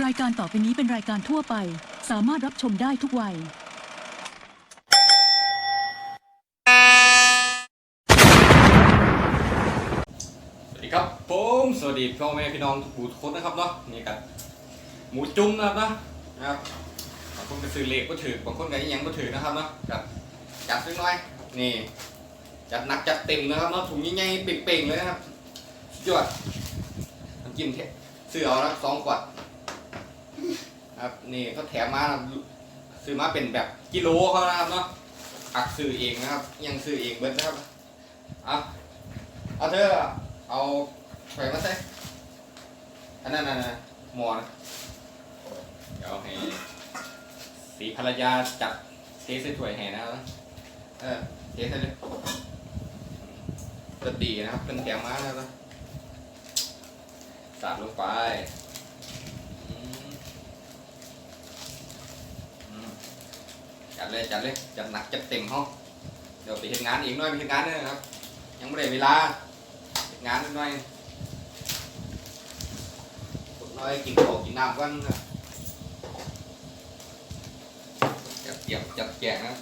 รายการต่อไปนี้เป็นรายการทั่วไป สามารถรับชมได้ทุกวัย สวัสดีครับผมสวัสดีพ่อแม่พี่น้องทุกผู้คนนะครับเนาะนี่กันหมูจุ้มนะครับเนาะนะครับบางคนก็ซื้อเหล็กก็ถือบางคนก็ยังก็ถือนะครับเนาะครับจัดสักหน่อยนี่จัดหนักจัดเต็มนะครับเนาะถุงใหญ่ๆเป่งๆเลยนะครับสุดยอดน้ำจิ้มเทซื้อเอานะสองขวด ครับนี่เขาแถมมานะซื้อมาเป็นแบบกิโลเขานะครับเนาะอักซื้อเองนะครับ ยังซื้อเองเบิดนะครับเอาเอาเธอเอาแขวนมาใส่อันนั้นนะนหมอนะเดี๋ยวให้สีภรรยาจับเทสถ้วยแห่นะครับเออเทสเลยจะดีนะครับเป็นแกงม้าแล้วนะสาดลงไปอืมอืมจัด เลยจัดเลยจัดหนักจัดเต็มห้องเดี๋ยวไปเห็นงานอีกหน่อยไปเห็นงานด้วยนะครับ ยังไม่ได้เวลางานนิดหน่อยผมน้อยกินข้าวกินน้ำกันจัดเก็บจัดแจกนะ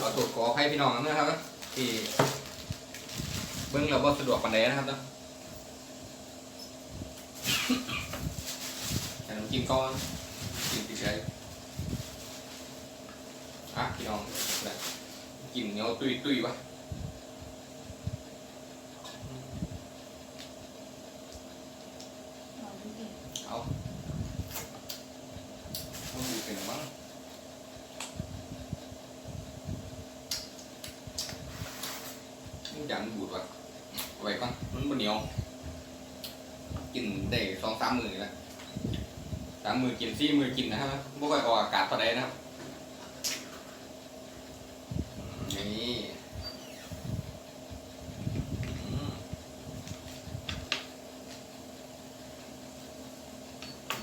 ขอโทษขอให้พี่น้องนะครับที่เบื้องเราบ่สะดวกปานใดนะครับนะแต่น้ำจิ้มก้อนกินติดใจ อะพี่น้องนะกินเหนียวตุยตุยวะ เอาต้องดูเป็นมั้งมันยันบูดว่ะเอาไว้ก่อนมันบนเหนียว กินได้สองสามมือนี่แหละสามมือกินสี่มือกินนะครับไม่ค่อยออกอากาศเท่าใดนะครับอืมอย่างนี้อืม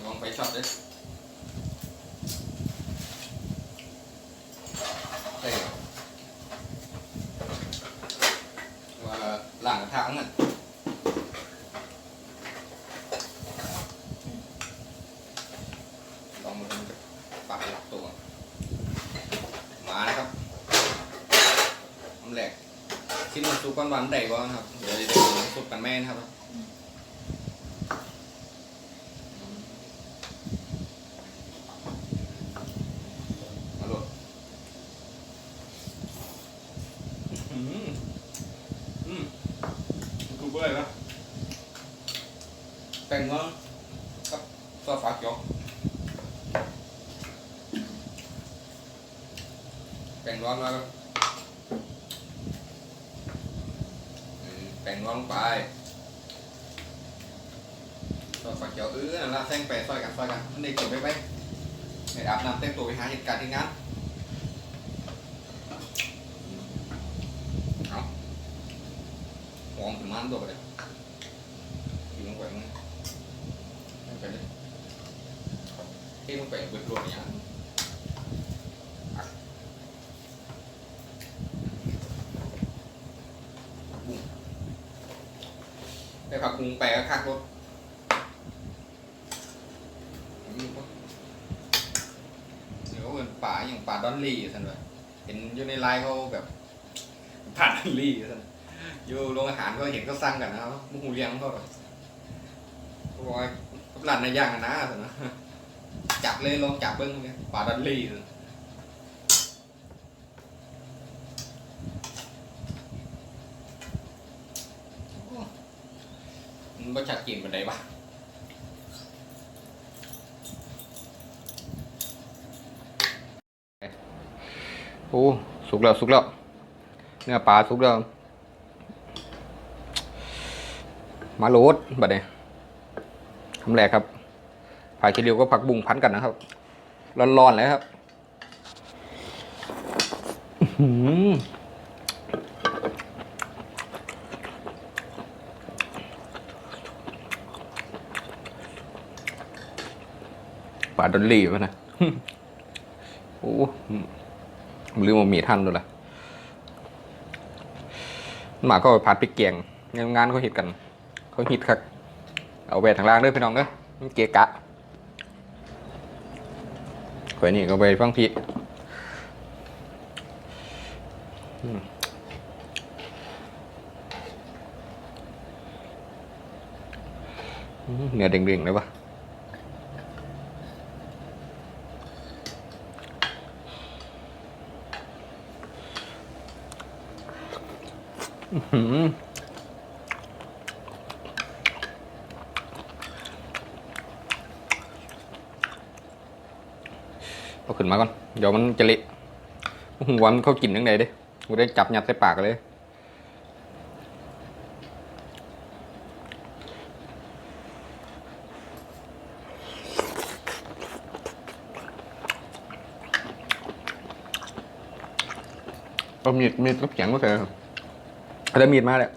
ลองไปช็อตดิเฮ้ยว่าล่างกระทะนั่นลองมาดูจะปากหลับตัว มานะครับน้ำแหลกชิ้นมันซุป ก้อนหวานได้ก่อนครับเดี๋ยวจะได้ดูซุปกันแม่นะครับมาโหลดอืมอืมกูเบื่อแล้วแป้งเงินกับซอสฟักยองแป้งร้อนมาแล้วอืมแป้งร้องไปซอยฝักเขียวเออนั่นละแซงไปซอยกันซอยกันมันได้เก็บไว้ไปไปอาบน้ำเต็มตัวไปหาเหตุการณ์ที่งานเอาหอมถึงมันตัวไปเลยกินลงไปมั้งไปเลยเท่ลงไปเบิดรวมอย่างอะผักบุ้งไปผักบุ้งแปะข้างรถอืม เดี๋ยวเป็นป่าอย่างป่าดอน ลี่สันแบบเห็นอยู่ในไลน์เขาแบบป่าดอนลี่สันอยู่โรงอาหารก็เห็นก็สั่งกันนะครับมุหูเลี้ยงเขาแบบเขาบอกว่ากับร้านในย่างกันนะสันนะจับเลยลองจับเบิ้งเนี่ยป่าดอนลี่สันโอ้มันบ่ชัดเจนปานใดบ้า โอ้สุกแล้วสุกแล้วเนื้อปลาสุกแล้วมาโรดบัดนี้คำแรกครับผักชีริวก็ผักบุ้งพันกันนะครับร้อนๆเลยครับปลาดอลลี่วะนะโอ้ ลืมว่ามีท่านด้วยล่ะหมาก็ผัดพริกแกงงานงานเขาห็ดกัน เขาฮิตครับเอาแหวนทางล่างด้วยพี่น้องเด้อมันเกะกะข่อยนี่ก็ไปฟังพี่เนื้อเด้งๆเลยปะอื้อหือ เอาขึ้นมาก่อน เดี๋ยวมันจะเละหัวมันเขากินยังไงเด้กูได้จับยัดใส่ปากเลยเอามีดมีดกับเสียงก็เถอะ ได้มีดมาเลย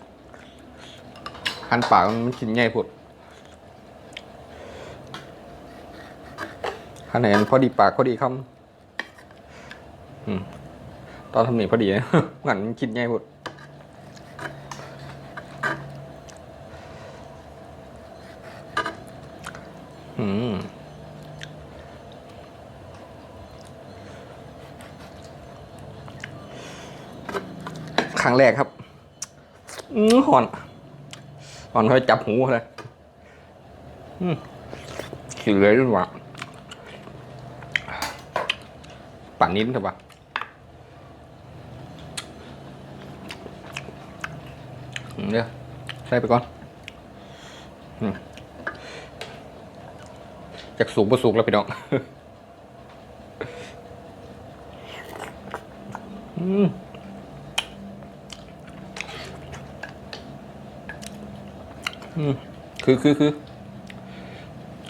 หันปากมันกินง่ายพุดหันไหนพอดีปากพอดีคำตอนทำหนีพอดีนะหันมันคิดง่ายพุดอืมครั้งแรกครับ หอนหอนเขาจับหูเลยอืมสิเลยด้วยว่ะปั่นนิ้นเถอะปะเดี๋ยวใส่ไปก่อนจากสูงไปสูงแล้วพี่น้อง อืม อืมคือคือคือ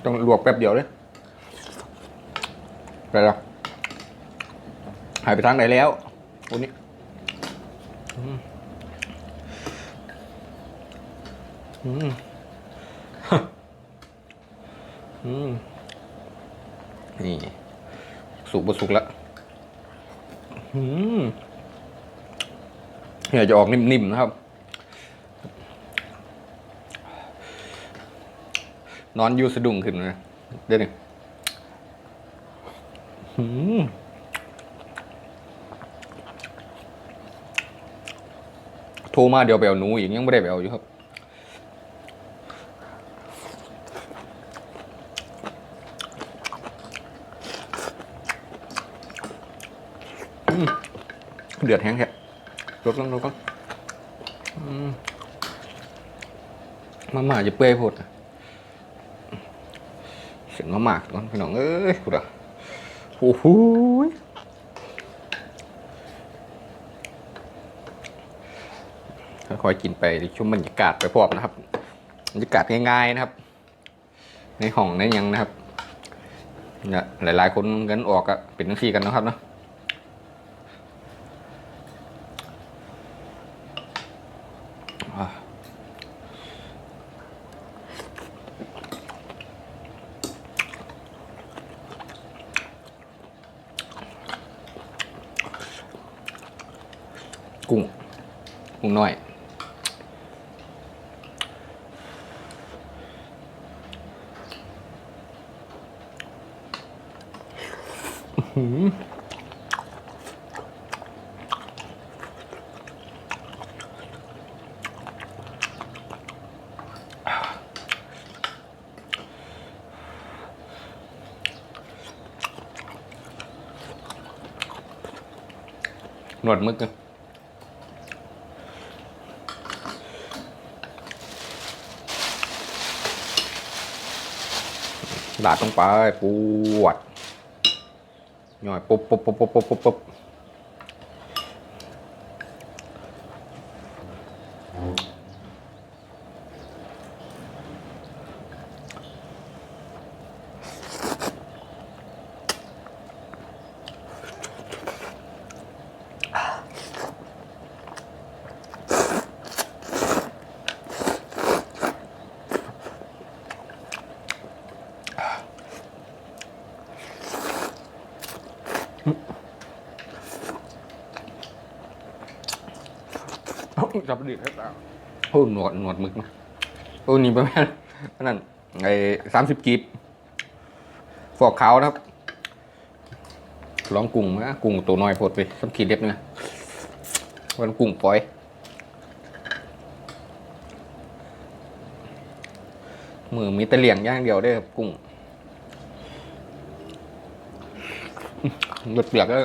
ต้องลวกแป๊บเดียวเลยไปแล้วหายไปทางไหนแล้ววันนี้อืมอืมอืมนี่ สุกบสุกแล้วอืมเนี่ยจะออกนิ่มๆนะครับ นอนอยู่สะดุ้งขึ้นนะเดี๋ยวนึ่งโทรมาเดี๋ยวไปเอาหนูอีกยังไม่ได้ไปเอาอยู่ครับเดือดแห้งแค่ลดลงลดลงมมาม่าจะเปื่อยโพดอะ เสียงมามากตอนพี่น้องเอ้ยพูดอะโอ้โหค่อยๆกินไปชมบรรยากาศไปพร้อมนะครับบรรยากาศง่ายๆนะครับ ในห้องในยังนะครับเนี่ยหลายๆคนกันออกอะเป็นทั้งสี่กันนะครับเนาะ กุ้ง กุ้งน้อย อื้อหือหนวดมึกอะ ลาดลงไปปวดย่อยปุ๊บปุ๊บปุ๊บปุ๊บปุ๊บปุ๊บดิดให้ตาโอ้หนว ดหนวดมึกนะโอ้นี่ประมาณนั่นไอ้สามสิบกีบฟอกขาวนะครับลองกุ้งนะกุ้งตัวน้อยพดไปสักขีดเล็บนะวันกุ้งปล่อยมือมีต่เหลี่ยงย่างเดียวได้ครับกุ้งเลือดเปียกแล้ว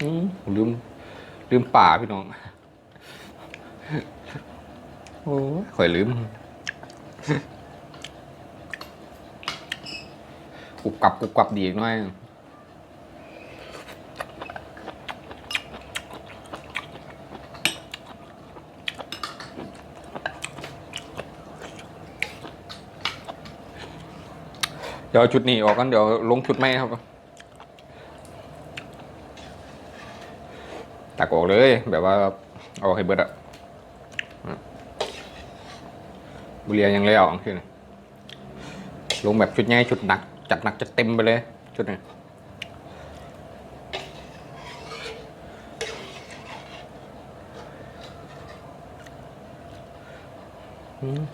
อืมลืม ลืมป่าพี่น้อง โอ้ข่อยลืมกรุบกรับกรุบกรับดีอีกหน่อยเดี๋ยวชุดนี้ออกกันเดี๋ยวลงชุดใหม่ครับ กออกเลย แบบว่าเอาให้เบิดอะบุเรียยังเลยออกขึ้นลงแบบชุดใหญ่ชุดหนัก จัดหนักจัดเต็มไปเลย ชุดนี้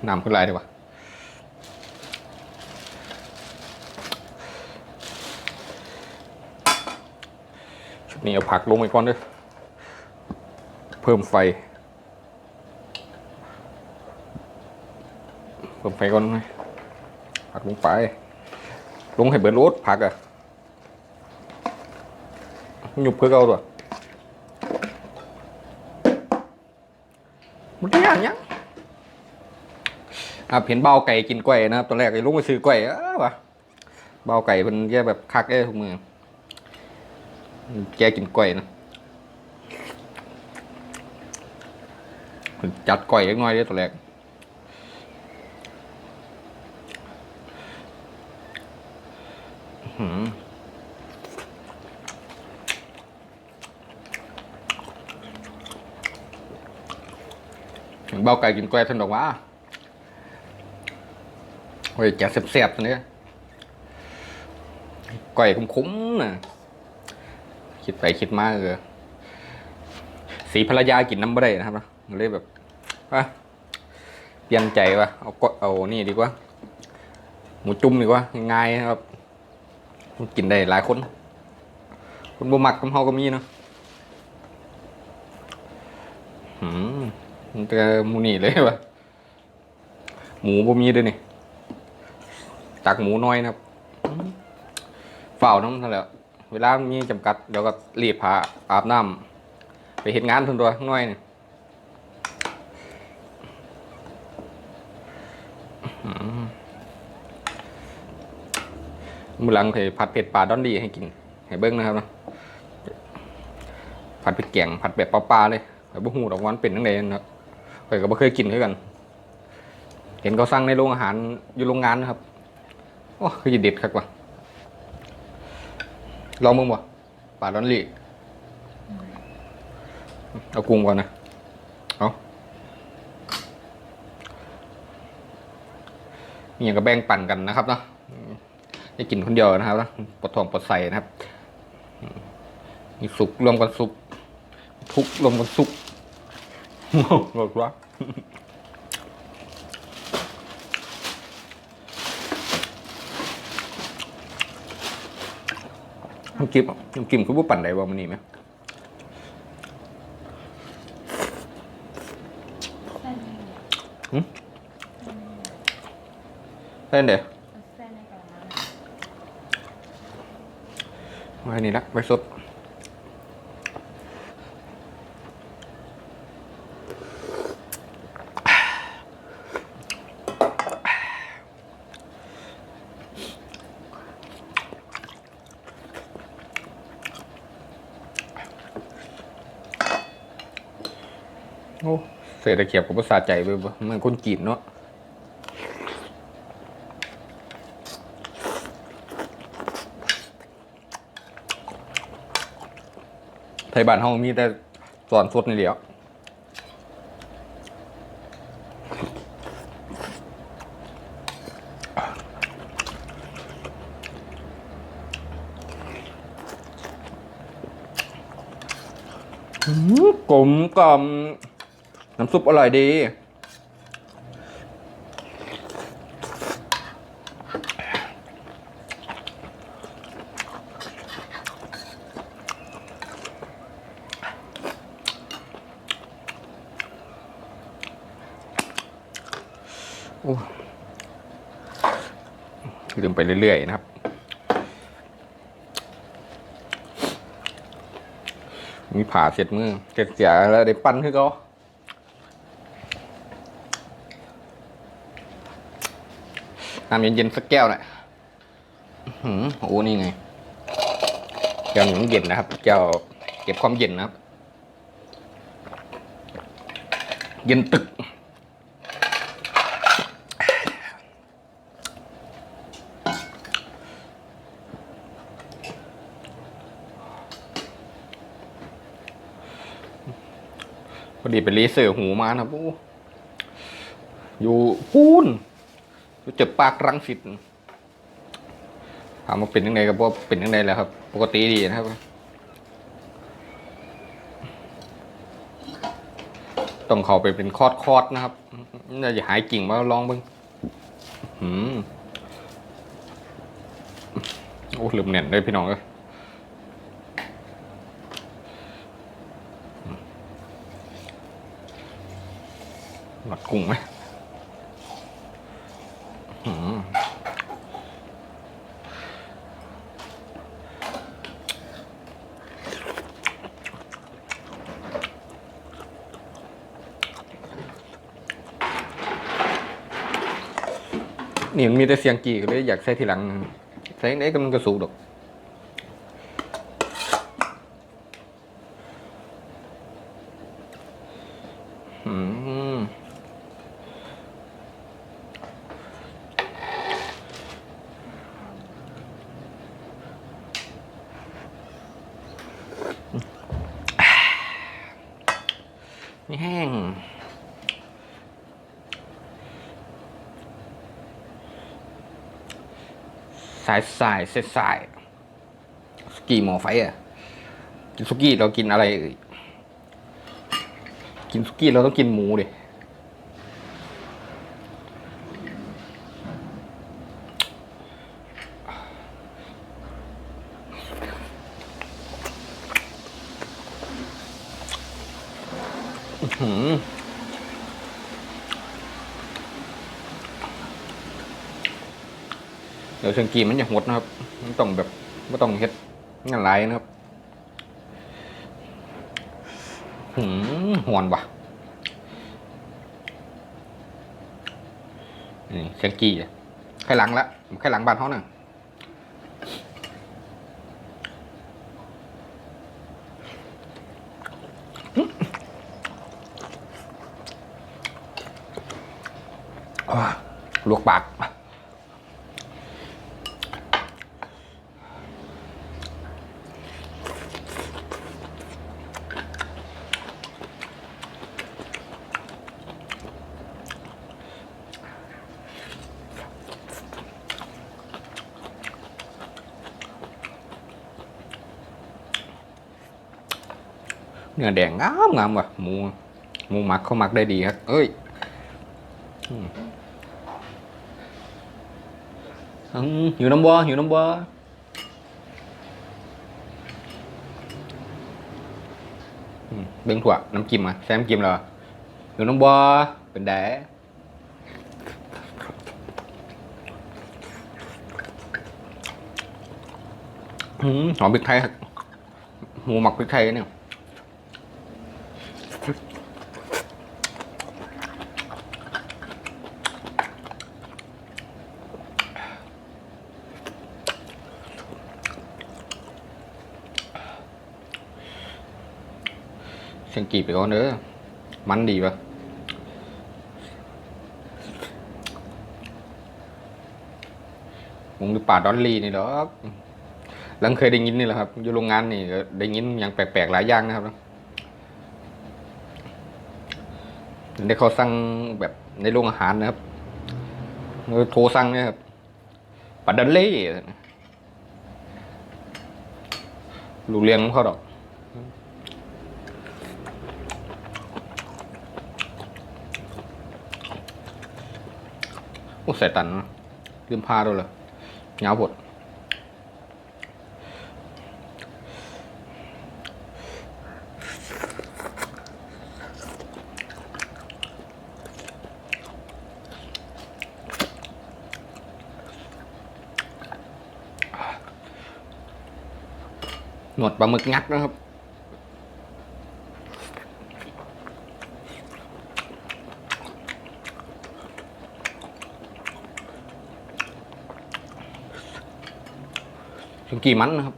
น้ำขึ้นลายดีกว่าชุดนี้เอาผักลงไปก่อนเด้วย เพิ่มไฟ เพิ่มไฟก่อนไหมผักลงไป ลงให้เบิดรสผักอะหยุบเพื่อเอาตัวมันได้ยังยังอะเห็นเบาไก่กินกล้วยนะครับตอนแรกไอ้ลุงไปซื้อกล้วยอ้าวะเบาไก่มันแย่แบบคักเอ้ทุกมือแกกินก้อยนะ จัดก้อยเล็กน้อยเด้ตัวแรกหือเบาไก่กินก้อยทันดอกว่าโอ้ยจะเสียบๆตัวนี้ก้อยคุ้มๆนะคิดไปคิดมากเออสีภรรยากินน้ำบ่ได้นะครับเนาะเลยแบบ ว่าเปลี่ยนใจว่าเอาก็เอานี่ดีกว่า หมูจุ่มดีกว่าง่ายนะครับ กินได้หลายคน คนบ่มักกับเฮาก็มีเนาะหืมมันจะหมูนี่เลยวะหมูบ่มีด้วยนี่ตักหมูน้อยนะครับเฝ้าน้ำเท่าไหร่เวลามีจำกัดเดี๋ยวก็รีบพาอาบน้ำไปเห็นงานทุนตัวน่อยนี่อื้อหือ มือหลังเคยผัดเผ็ดปลาดอนดีให้กินให้เบิ้งนะครับนะผัดเผ็ดแกงผัดแบบปลาๆเลยแต่บ่หูดอกวามันเป็นตั้งแต่นะครับเคยก็บ่เคยกินด้วยกัน เห็นเขาสั่งในโรงอาหารอยู่โรงงานนะครับโอ้คือจะเด็ดครับว่ะลองมึงบ่ปลาดอนลี่เอากุ้งก่อนนะเอามีอย่างกับแบ่งปั่นกันนะครับเนาะ ได้กินคนเดียวนะครับนะปวดท้องปวดใส่นะครับมีสุกรวมกันสุกทุกข์รวมกันสุกบอกว่าน้ำจิ้มน้ำจิ้มคือผู้ปั่นใดว่ามันนี่ไหมเส้นเล่นเดี๋ยว เส้นในกระมัง ไว้นี่ละไว้สดโอ้เศรษฐเกียบกับภาษาใจไปบ่มันคนกีนเนาะ ไทยบ้านเฮามีแต่สอนสดนี่เดียวกลมกล่อมน้ำซุปอร่อยดี ไปเรื่อยๆนะครับ มีผ่าเสร็จมือเจ็ดเสียแล้วได้ปั้นคือเขาน้ำเย็นๆสักแก้วหน่อยอื้อหืมโอ้นี่ไงแก้วหนึ่งเย็นนะครับแก้วเก็บความเย็นนะครับ เย็นตึก พอดีเป็นรีเสิร์หูมานะปูอยู่ปูนอยู่เจ็บปากรังสิตถามว่าเป็นยังไงก็บว่าเป็นยังไงแล้วครับ ปกติดีนะครับ ต้องเข้าไปเป็นคอดคอดนะครับน่าจะหายกิ่งมาลองบิ้งหืมโอ้ลืมเน่นเลยพี่น้องเอ้ย หลอดกุ้งไหมอื้อหือนี่มันมีแต่เสียงกี่ก็เลยอยากใส่ทีหลัง ใส่ไหนก็มันกระสูดอก สายสายเสสายสกีหมอไฟอะกินสุกี้เรากินอะไรเอ่ยกินสุกี้เราต้องกินหมูดิ ดี๋ยวเชิงกีมันจะหดนะครับมันต้องแบบไม่ต้องเฮ็ดงานไรนะครับหืมหวนว่ะนี่เชียงกี้อะไข่หลังละไข่หลังบ้านเขาน่ะอ่าลวกปาก เนื้อแดงงามงามว่ะหมูหมูหมักเขาหมักได้ดีครับเอ้ยอืมอืมหิวน้ำบัวหิวน้ำบัวอืมเบ่งถั่วน้ำจิ้มอะแซมจิ้มเหรอหิวน้ำบัวเป็นแดอืมหอมพริกไทยครับหมูหมักพริกไทยเนี่ย สียงกีบไปก่อนเด้อมันดีปะมึงดูป่าดอนลีนี่ดอหลังเคยได้ยินนี่แหละครับ อยู่โรงงานนี่ได้ยินอย่างแปลกๆหลายอย่างนะครับได้เขาสั่งแบบในโรงอาหารนะครับโทรสั่งนี่ครับป่าดอนลีลูกเลี้ยงของเขาดอก ใส่ตันลืมพาด้วยเลยเงาบดหนวดปลาหมึกงักนะครับ กี่มันนะครับ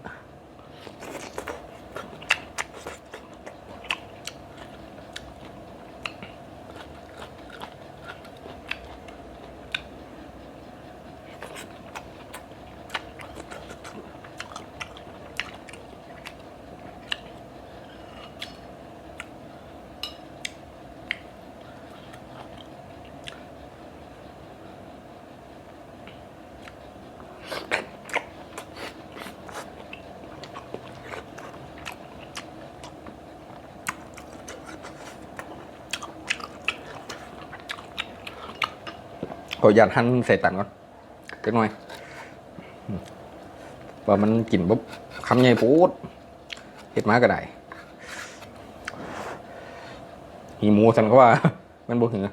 ออนุญาตหั่นใส่ตันก่อนเล็กน้อยว่ามันกลิ่นปุ๊บคำใหญ่ปูดเห็ดมาก็ได้หีหมูสันก็ว่า มันบุหือ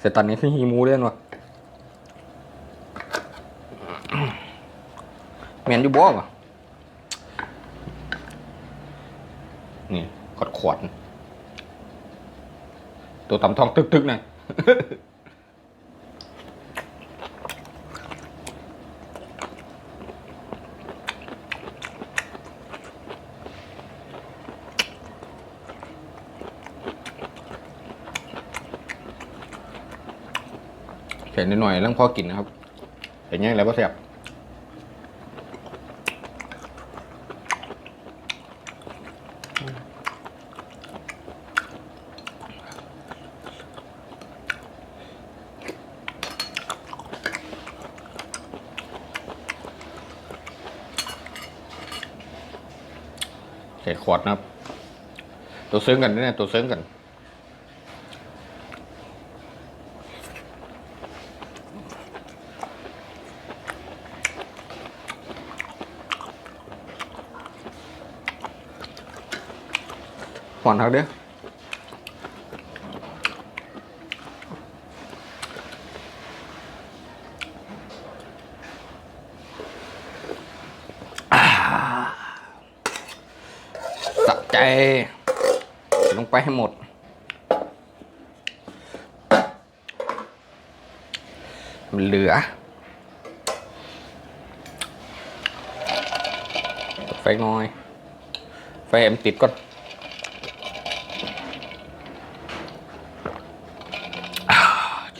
ใส่ตันนี้คือหีหมูเล่นวะแมนอยู่บ่วะนี่ขอดขวดตัวตำทองตึกๆนะ หนหน่อยๆเรื่องพอกินนะครับเห็นยังแล้วก็แซ่บใส่ขวดนะครับ ตัวซึ้งกันเนี่ยตัวซึ้งกัน หวานทักเด้ออ่าสะใจลงไปให้หมดมันเหลือไฟน้อย ไฟแอมติดก่อน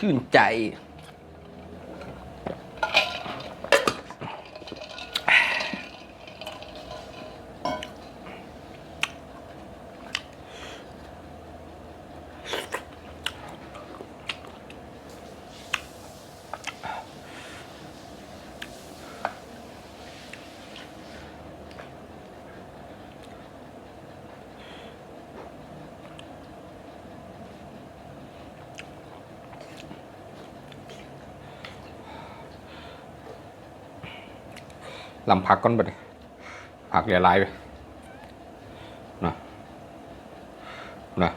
ชื่นใจ ลำพักก้อนไปผักเหลือลายไปนะนะ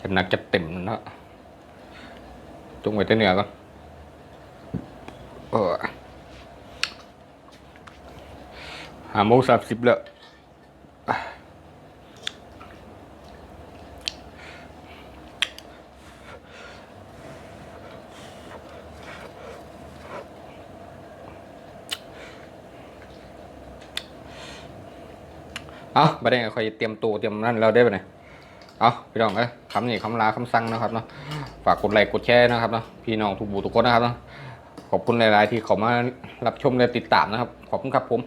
จะหนักจะเต็มนะจงไว้แต่เหนือก่อนเออหาโมงสามสิบแล้ว เอาไปได้ไงคอยเตรียมตัวเตรียมนั่นเราได้ไปไหนเอาพี่น้องเอ้ยคำนี้คำลาคำสั่งนะครับเนาะฝากกดไลค์กดแชร์นะครับเนาะพี่น้องทุกบูทุกคนนะครับเนาะขอบคุณหลาย ๆ ที่เขามารับชมและติดตามนะครับ ขอบคุณครับผม